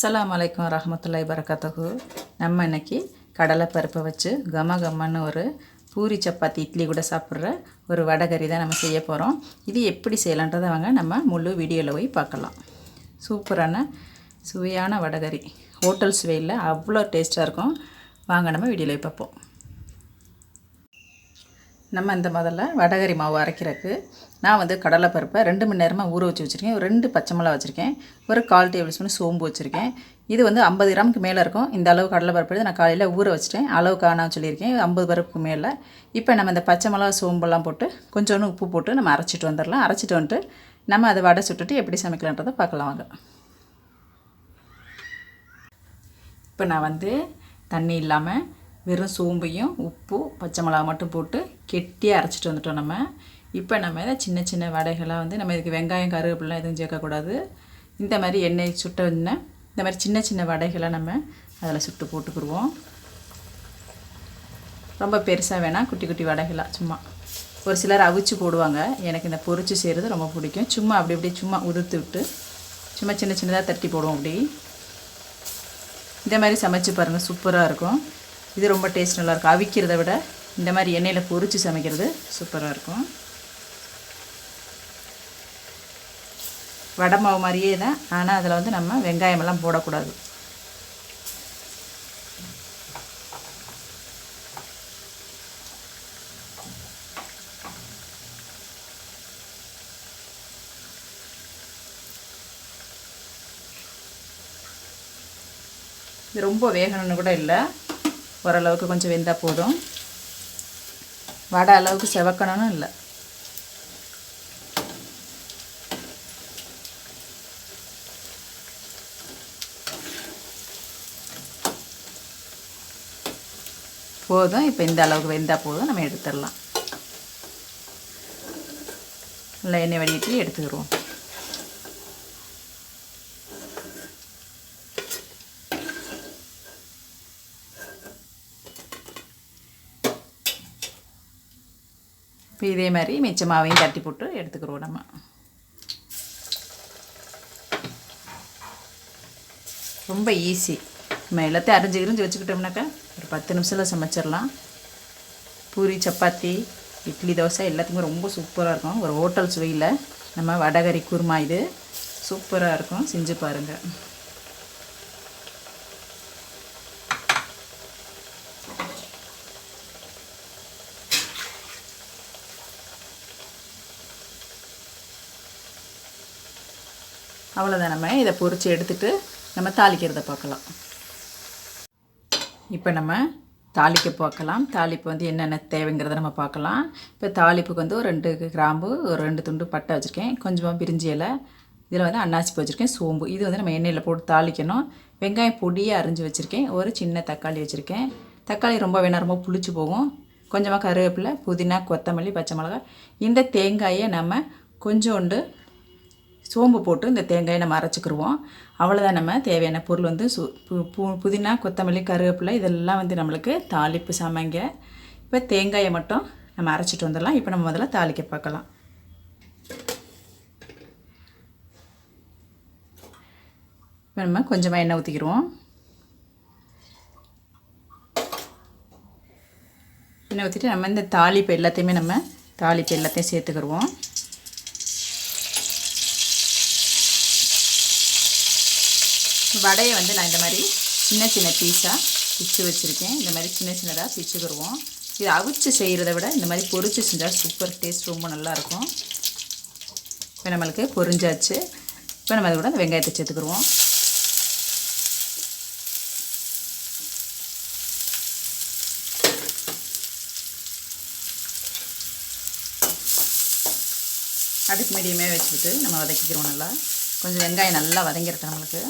அஸ்ஸலாமு அலைக்கும் ரஹமத்துல்லாய் பரகாத்தகு நம்ம இன்னைக்கு கடலைப்பருப்பை வச்சு கம கம்மன்னு ஒரு பூரி சப்பாத்தி இட்லி கூட சாப்பிட்ற ஒரு வடகறி தான் நம்ம செய்ய போகிறோம் இது எப்படி செய்யலான்றதை வாங்க நம்ம முழு வீடியோவில் போய் பார்க்கலாம். சூப்பரான சுவையான வடகறி ஹோட்டல் சுவையில் அவ்வளோ டேஸ்ட்டாக இருக்கும். வாங்க நம்ம வீடியோவில் போய் பார்ப்போம். நம்ம இந்த முதல்ல வடகரி மாவு அரைக்கிறதுக்கு நான் வந்து கடலைப்பருப்பை ரெண்டு மணி நேரமாக ஊற வச்சு வச்சுருக்கேன். ரெண்டு பச்சை மிளகா வச்சுருக்கேன். ஒரு கால் டேபிள் ஸ்பூன் சோம்பு வச்சுருக்கேன். இது வந்து ஐம்பது கிராமுக்கு மேலே இருக்கும். இந்த அளவு கடலைப்பருப்பு எடுத்து நான் காலையில் ஊற வச்சுட்டேன். அளவு காணான்னு சொல்லியிருக்கேன். ஐம்பது பருப்புக்கு மேலே. இப்போ நம்ம இந்த பச்சை மிளகா சோம்பெல்லாம் போட்டு கொஞ்சோண்டு உப்பு போட்டு நம்ம அரைச்சிட்டு வந்துடலாம். அரைச்சிட்டு வந்துட்டு நம்ம அதை வடை சுட்டுட்டு எப்படி சமைக்கலான்றதை பார்க்கலாம் வாங்க. இப்போ நான் வந்து தண்ணி இல்லாமல் வெறும் சோம்பையும் உப்பு பச்சை மிளகா மட்டும் போட்டு கெட்டியாக அரைச்சிட்டு வந்துட்டோம் நம்ம. இப்போ நம்ம இதை சின்ன சின்ன வடைகளாக வந்து நம்ம இதுக்கு வெங்காயம் கருவேப்பிலாம் எதுவும் சேர்க்கக்கூடாது. இந்த மாதிரி எண்ணெய் சுட்ட இந்த மாதிரி சின்ன சின்ன வடைகளை நம்ம அதில் சுட்டு போட்டுக்குருவோம் ரொம்ப பெருசாக வேணாம் குட்டி குட்டி வடைகளாக சும்மா. ஒரு சிலர் அவிச்சு போடுவாங்க. எனக்கு இந்த பொரிச்சு செய்கிறது ரொம்ப பிடிக்கும். சும்மா அப்படி அப்படியே சும்மா உதிர்த்து விட்டு சும்மா சின்ன சின்னதாக தட்டி போடுவோம் அப்படி. இந்த மாதிரி சமைச்சு பாருங்கள் சூப்பராக இருக்கும். இது ரொம்ப டேஸ்ட் நல்லாயிருக்கும். அவிக்கிறத விட இந்த மாதிரி எண்ணெயில் பொரித்து சமைக்கிறது சூப்பராக இருக்கும். வடை மாவு மாதிரியே தான். ஆனால் அதில் வந்து நம்ம வெங்காயமெல்லாம் போடக்கூடாது. இது ரொம்ப வேகணும்னு கூட இல்லை. ஓரளவுக்கு கொஞ்சம் வெந்தால் போதும். வடை அளவுக்கு செவக்கணும்னு இல்லை. போதும். இப்போ இந்த அளவுக்கு வெந்தால் போதும். நம்ம எடுத்துடலாம். நல்லா எண்ணெய் வடிகட்டி எடுத்துக்கிடுவோம் இப்போ இதே மாதிரி மிச்ச மாவையும் தட்டி போட்டு எடுத்துக்கிறோம் நம்ம. ரொம்ப ஈஸி நம்ம எல்லாத்தையும் அரிஞ்சு கிரிஞ்சு வச்சுக்கிட்டோம்னாக்கா ஒரு பத்து நிமிஷத்தில் சமைச்சிடலாம். பூரி சப்பாத்தி இட்லி தோசை எல்லாத்துக்குமே ரொம்ப சூப்பராக இருக்கும். ஒரு ஹோட்டல் சுவையில் நம்ம வடகரி குருமா இது சூப்பராக இருக்கும். செஞ்சு பாருங்கள் அவ்வளோதான் நம்ம. இதை பொறிச்சு எடுத்துட்டு நம்ம தாளிக்கிறத பார்க்கலாம். இப்போ நம்ம தாளிக்க பார்க்கலாம். தாளிப்பு வந்து என்னென்ன தேவைங்கிறத நம்ம பார்க்கலாம். இப்போ தாளிப்புக்கு வந்து ஒரு ரெண்டு கிராம்பு ஒரு ரெண்டு துண்டு பட்டை வச்சுருக்கேன். கொஞ்சமாக பிரிஞ்சி இலை. இதில் வந்து அன்னாச்சி வச்சுருக்கேன். சோம்பு. இது வந்து நம்ம எண்ணெயில் போட்டு தாளிக்கணும். வெங்காயம் பொடியை அரிஞ்சு வச்சுருக்கேன். ஒரு சின்ன தக்காளி வச்சுருக்கேன். தக்காளி ரொம்ப வேணால் ரொம்ப புளிச்சு போகும். கொஞ்சமாக கருவேப்பிலை புதினா கொத்தமல்லி பச்சை மிளகாய். இந்த தேங்காயை நம்ம கொஞ்சோண்டு சோம்பு போட்டு இந்த தேங்காயை நம்ம அரைச்சிக்கிருவோம். அவ்வளோதான் நம்ம தேவையான பொருள் வந்து சு பு பு புதினா கொத்தமல்லி கருவேப்பிலை இதெல்லாம் வந்து நம்மளுக்கு தாளிப்பு சமைங்க. இப்போ தேங்காயை மட்டும் நம்ம அரைச்சிட்டு வந்துடலாம். இப்போ நம்ம முதல்ல தாளிக்க பார்க்கலாம். இப்போ நம்ம கொஞ்சமாக எண்ணெய் ஊற்றிக்கிடுவோம் எண்ணெய் ஊற்றிட்டு நம்ம இந்த தாளிப்பு எல்லாத்தையுமே நம்ம தாளிப்பு எல்லாத்தையும் சேர்த்துக்கிடுவோம் வடையை வந்து நான் இந்த மாதிரி சின்ன சின்ன பீஸாக பிச்சு வச்சுருக்கேன். இந்த மாதிரி சின்ன சின்னதாக பிச்சுக்கிடுவோம் இது அவிச்சு செய்கிறத விட இந்த மாதிரி பொரிச்சு செஞ்சால் சூப்பர் டேஸ்ட் ரொம்ப நல்லாயிருக்கும் இப்போ நம்மளுக்கு பொரிஞ்சாச்சு. இப்போ நம்ம அதை கூட அந்த வெங்காயத்தை சேர்த்துக்கிடுவோம். அடுப்பு மீடியமே வச்சுக்கிட்டு நம்ம வதக்கிக்கிறோம் நல்லா. கொஞ்சம் வெங்காயம் நல்லா வதங்கிருக்கு நம்மளுக்கு.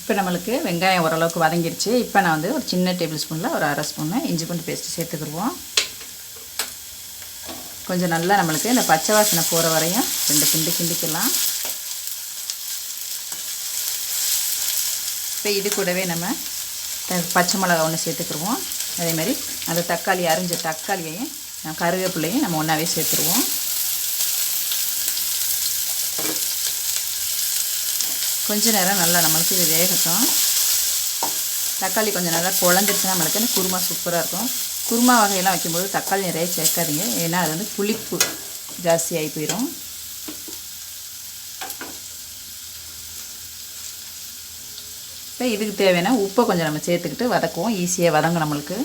இப்போ நம்மளுக்கு வெங்காயம் ஓரளவுக்கு வதங்கிடுச்சு இப்போ நான் வந்து ஒரு சின்ன டேபிள் ஸ்பூனில் ஒரு அரை ஸ்பூனு இஞ்சி பூண்டு பேஸ்ட்டு சேர்த்துக்கிடுவோம். கொஞ்சம் நல்லா நம்மளுக்கு இந்த பச்சை வாசனை போகிற வரையும் ரெண்டு கிண்டு கிண்டிக்கலாம். இப்போ இது கூடவே நம்ம பச்சை மிளகா ஒன்று சேர்த்துக்கிடுவோம். அதே மாதிரி அந்த தக்காளி அரிஞ்ச தக்காளியையும் கருவேப்பிலையும் நம்ம ஒன்றாவே சேர்த்துருவோம். கொஞ்ச நேரம் நல்லா நம்மளுக்கு இது வேகட்டும். தக்காளி கொஞ்சம் நல்லா குழஞ்சிருச்சுன்னா நம்மளுக்கு அந்த குருமா சூப்பராக இருக்கும். குருமா வகையெல்லாம் வைக்கும்போது தக்காளி நிறைய சேர்க்காதீங்க. ஏன்னா அது வந்து புளிப்பு ஜாஸ்தியாகி போயிடும் இப்போ இதுக்கு தேவையான உப்பை கொஞ்சம் நம்ம சேர்த்துக்கிட்டு வதக்குவோம். ஈஸியாக வதங்கும் நம்மளுக்கு.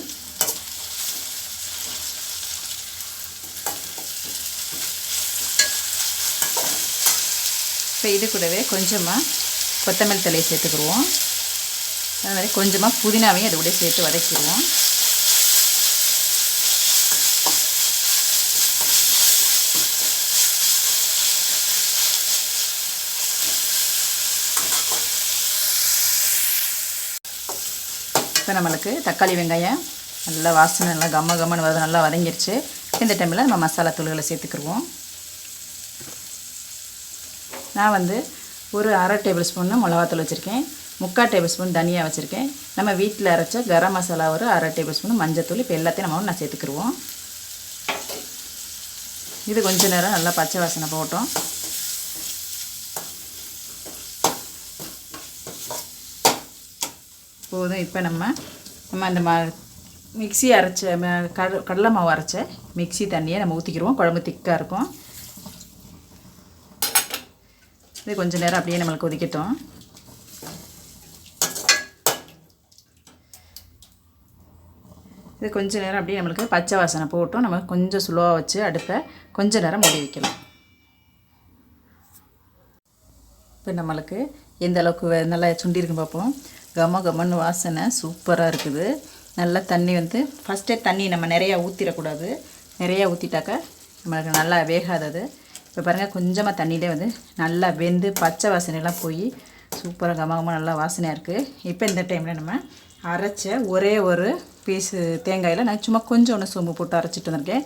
இப்போ இது கூடவே கொஞ்சமாக கொத்தமல்லி தலையை சேர்த்துக்கிடுவோம். அது மாதிரி கொஞ்சமாக புதினாவையும் அது கூட சேர்த்து வதக்கிடுவோம். இப்போ நம்மளுக்கு தக்காளி வெங்காயம் நல்லா வாசனை நல்லா கம்ம கம்மன்னு வருது நல்லா வதங்கிருச்சு. இந்த டைமில் நம்ம மசாலா தூள்களை சேர்த்துக்கிடுவோம். நான் வந்து ஒரு அரை டேபிள் ஸ்பூன் மிளகாத்தூள் வச்சுருக்கேன். முக்கால் டேபிள் ஸ்பூன் தனியாக வச்சுருக்கேன். நம்ம வீட்டில் அரைச்ச கரம் மசாலா ஒரு அரை டேபிள் ஸ்பூன் மஞ்சத்தூள் இப்போ எல்லாத்தையும் நம்ம நான் சேர்த்துக்கிடுவோம் இது கொஞ்ச நேரம் நல்லா பச்சை வாசனை போட்டோம் போதும். இப்போ நம்ம நம்ம அந்த மா மிக்சி அரைச்ச ம- கடலை மாவு அரைச்ச மிக்ஸி தண்ணியை நம்ம ஊற்றிக்கிடுவோம் குழம்பு திக்காக இருக்கும். இது கொஞ்சம் நேரம் அப்படியே நம்மளுக்கு கொதிக்கட்டும் இது கொஞ்சம் நேரம் அப்படியே நம்மளுக்கு பச்சை வாசனை போட்டும். நம்ம கொஞ்சம் ஸ்லோவாக வச்சு அடுப்பை கொஞ்சம் நேரம் மூடி வைக்கலாம். இப்போ நம்மளுக்கு எந்த அளவுக்கு நல்லா சுண்டிருக்கு பார்ப்போம். கம கமன்னு வாசனை சூப்பராக இருக்குது. நல்லா தண்ணி வந்து ஃபஸ்ட்டே தண்ணி நம்ம நிறையா ஊற்றிடக்கூடாது நிறையா ஊற்றிட்டாக்கா நம்மளுக்கு நல்லா வேகாதது. இப்போ பாருங்கள் கொஞ்சமாக தண்ணியிலே வந்து நல்லா வெந்து பச்சை வாசனையெல்லாம் போய் சூப்பராக கமகமாக நல்லா வாசனையாக இருக்குது இப்போ இந்த டைமில் நம்ம அரைச்ச ஒரே ஒரு பீஸு தேங்காயில் நான் சும்மா கொஞ்சம் ஒன்று சோம்பு போட்டு அரைச்சிட்டு வந்திருக்கேன்.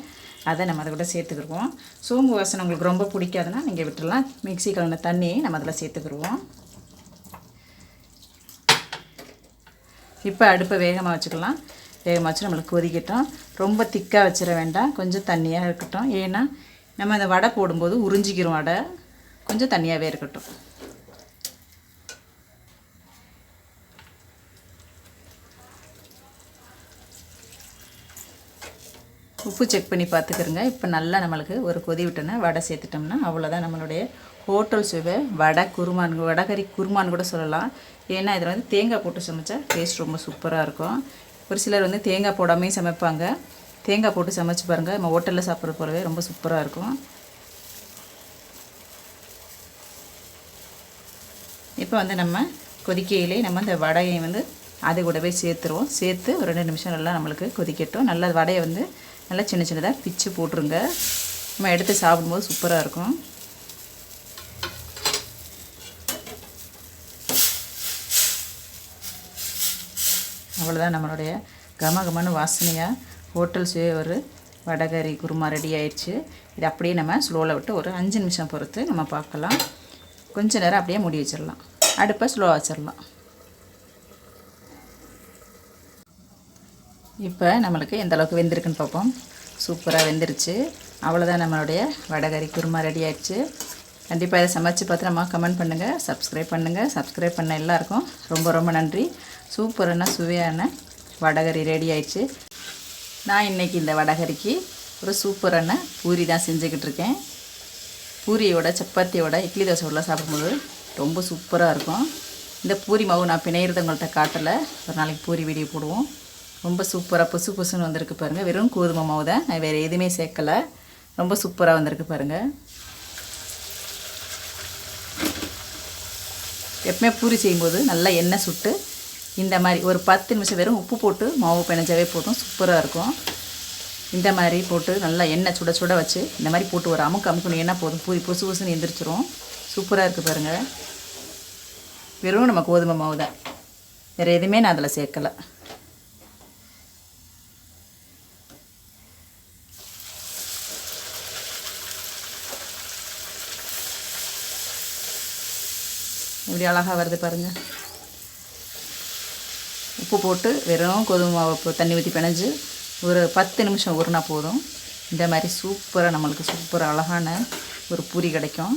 அதை நம்ம அதை கூட சேர்த்துக்கிடுவோம் சோம்பு வாசனை உங்களுக்கு ரொம்ப பிடிக்காதுன்னா நீங்கள் விட்டுடலாம் மிக்ஸி கலந்த தண்ணியை நம்ம அதில் சேர்த்துக்கிடுவோம் இப்போ அடுப்பை வேகமாக வச்சுக்கலாம். வேகமாக வச்சு நம்மளுக்கு கொதிக்கட்டும். ரொம்ப திக்காக வச்சிட வேண்டாம். கொஞ்சம் தண்ணியாக இருக்கட்டும். ஏன்னா நம்ம அந்த வடை போடும்போது உறிஞ்சிக்கிறோம் வடை கொஞ்சம் தண்ணியாகவே இருக்கட்டும். உப்பு செக் பண்ணி பார்த்துக்கிறோங்க. இப்போ நல்லா நம்மளுக்கு ஒரு கொதி விட்டோன்னா வடை சேர்த்துட்டோம்னா அவ்வளோதான் நம்மளுடைய ஹோட்டல் சுவை. வடை குருமான் வடகறி குருமான்னு கூட சொல்லலாம். ஏன்னா இதில் வந்து தேங்காய் போட்டு சமைச்சா டேஸ்ட் ரொம்ப சூப்பராக இருக்கும். ஒரு சிலர் வந்து தேங்காய் போடாமையும் சமைப்பாங்க. தேங்காய் போட்டு சமைச்சு பாருங்கள் நம்ம ஹோட்டலில் சாப்பிட்ற போலவே ரொம்ப சூப்பராக இருக்கும். இப்போ வந்து நம்ம கொதிக்கையிலே நம்ம இந்த வடையை வந்து அது கூடவே சேர்த்துருவோம். சேர்த்து ஒரு ரெண்டு நிமிஷம் நல்லா நம்மளுக்கு கொதிக்கட்டும். நல்லா வடையை வந்து நல்லா சின்ன சின்னதாக பிச்சு போட்டுருங்க. நம்ம எடுத்து சாப்பிடும்போது சூப்பராக இருக்கும். அவ்வளோதான் நம்மளுடைய கம கமன்னு வாசனையாக ஹோட்டல் சுவை ஒரு வடகறி குருமா ரெடி ஆயிடுச்சு. இது அப்படியே நம்ம ஸ்லோவில் விட்டு ஒரு அஞ்சு நிமிஷம் பொறுத்து நம்ம பார்க்கலாம். கொஞ்ச நேரம் அப்படியே மூடி வச்சிடலாம். அடுப்பை ஸ்லோவாக வச்சிடலாம். இப்போ நம்மளுக்கு எந்த அளவுக்கு வெந்திருக்குன்னு பார்ப்போம். சூப்பராக வெந்துருச்சு. அவ்வளோதான் நம்மளுடைய வடகறி குருமா ரெடி ஆயிடுச்சு. கண்டிப்பாக இதை சமைச்சு பார்த்து நம்ம கமெண்ட் பண்ணுங்கள் சப்ஸ்கிரைப் பண்ணுங்கள் சப்ஸ்கிரைப் பண்ண எல்லாருக்கும் ரொம்ப ரொம்ப நன்றி. சூப்பரான சுவையான வடகறி ரெடி ஆயிடுச்சு. நான் இன்றைக்கி இந்த வடகறிக்கு ஒரு சூப்பரான பூரி தான் செஞ்சுக்கிட்டு இருக்கேன் பூரியோட சப்பாத்தியோட இட்லி தோசையோட சாப்பிடும்போது ரொம்ப சூப்பராக இருக்கும். இந்த பூரி மாவு நான் பிணையிறது உங்கள்கிட்ட காட்டலை. ஒரு நாளைக்கு பூரி வீடியோ போடுவோம். ரொம்ப சூப்பராக புசு புசுன்னு வந்திருக்கு பாருங்கள் வெறும் கோதுமை மாவு தான். நான் வேறு எதுவுமே சேர்க்கலை. ரொம்ப சூப்பராக வந்திருக்கு பாருங்கள் எப்பவுமே பூரி செய்யும்போது நல்லா எண்ணெய் சுட்டு இந்த மாதிரி ஒரு பத்து நிமிஷம் வெறும் உப்பு போட்டு மாவு பிணைஞ்சாவே போட்டும் சூப்பராக இருக்கும். இந்த மாதிரி போட்டு நல்லா எண்ணெய் சுட சுட வச்சு இந்த மாதிரி போட்டு ஒரு அமுக்கு அமுக்கணும் என்ன போதும். பூரி பொசு பொசுன்னு எந்திரிச்சிரும். சூப்பராக இருக்குது பாருங்கள் வெறும் நம்ம கோதுமை மாவு தான். வேறு எதுவுமே நான் அதில் சேர்க்கலை. இப்படி அழகாக வருது பாருங்கள் உப்பு போட்டு வெறும் கோதுமை மாவு தண்ணி ஊற்றி பிணைஞ்சு ஒரு பத்து நிமிஷம் ஊறினா போதும். இந்த மாதிரி சூப்பராக நம்மளுக்கு சூப்பர் அழகான ஒரு பூரி கிடைக்கும்.